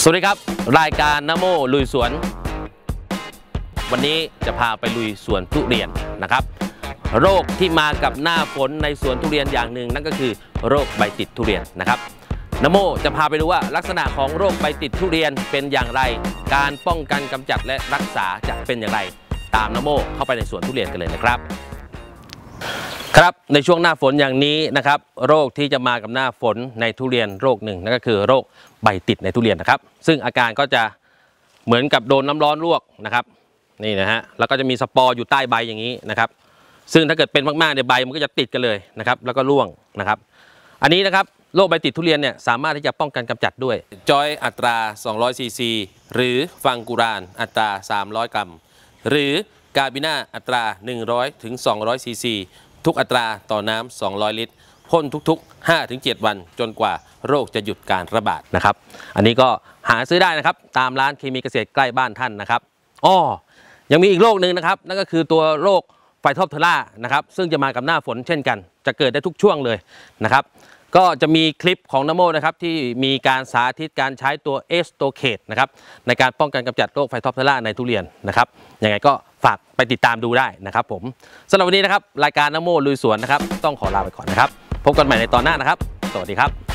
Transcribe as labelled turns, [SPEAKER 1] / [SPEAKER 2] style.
[SPEAKER 1] สวัสดีครับ รายการนโมลุยสวน วันนี้จะพาไปลุยสวนทุเรียนนะครับ โรคที่มากับหน้าฝนในสวนทุเรียนอย่างหนึ่งนั่นก็คือโรคใบติดทุเรียนนะครับนโมจะพาไปดูว่าลักษณะของโรคใบติดทุเรียนเป็นอย่างไร การป้องกันกำจัดและรักษาจะเป็นอย่างไร ตามนโมเข้าไปในสวนทุเรียนกันเลยนะครับ ครับในช่วงหน้าฝนอย่างนี้นะครับโรคที่จะมากับหน้าฝนในทุเรียนโรคหนึ่งนั่นก็คือโรคใบติดในทุเรียนนะครับ ซึ่งอาการก็จะเหมือนกับโดนน้ำร้อนลวกนะครับนี่นะฮะแล้วก็จะมีสปอร์อยู่ใต้ใบอย่างนี้นะครับ ซึ่งถ้าเกิดเป็นมากๆในยใบมันก็จะติดกันเลยนะครับแล้วก็ร่วงนะครับ อันนี้นะครับโรคใบติดทุเรียนเนี่ยสามารถที่จะป้องกันกำจัดด้วย จอยอัตรา 200ซีซีหรือฟังกูรานอัตรา 300 กรัม หรือกาบิน่าอัตรา 100ถึง200ซีซี ทุกอัตราต่อน้ำ200 ลิตรพ่นทุกๆ5ถึง7วันจนกว่าโรคจะหยุดการระบาดนะครับ อันนี้ก็หาซื้อได้นะครับ ตามร้านเคมีเกษตรใกล้บ้านท่านนะครับอ้อยังมีอีกโรคหนึ่งนะครับ นั่นก็คือตัวโรคไฟทอปเทล่านะครับ ซึ่งจะมากับหน้าฝนเช่นกัน จะเกิดได้ทุกช่วงเลยนะครับ ก็จะมีคลิปของนโมนะครับที่มีการสาธิตการใช้ตัวเอสโตเคตนะครับในการป้องกันกำจัดโรคไฟท็อปเทล่าในทุเรียนนะครับยังไงก็ฝากไปติดตามดูได้นะครับผมสำหรับวันนี้นะครับรายการนโมลุยสวนนะครับต้องขอลาไปก่อนนะครับพบกันใหม่ในตอนหน้านะครับ สวัสดีครับ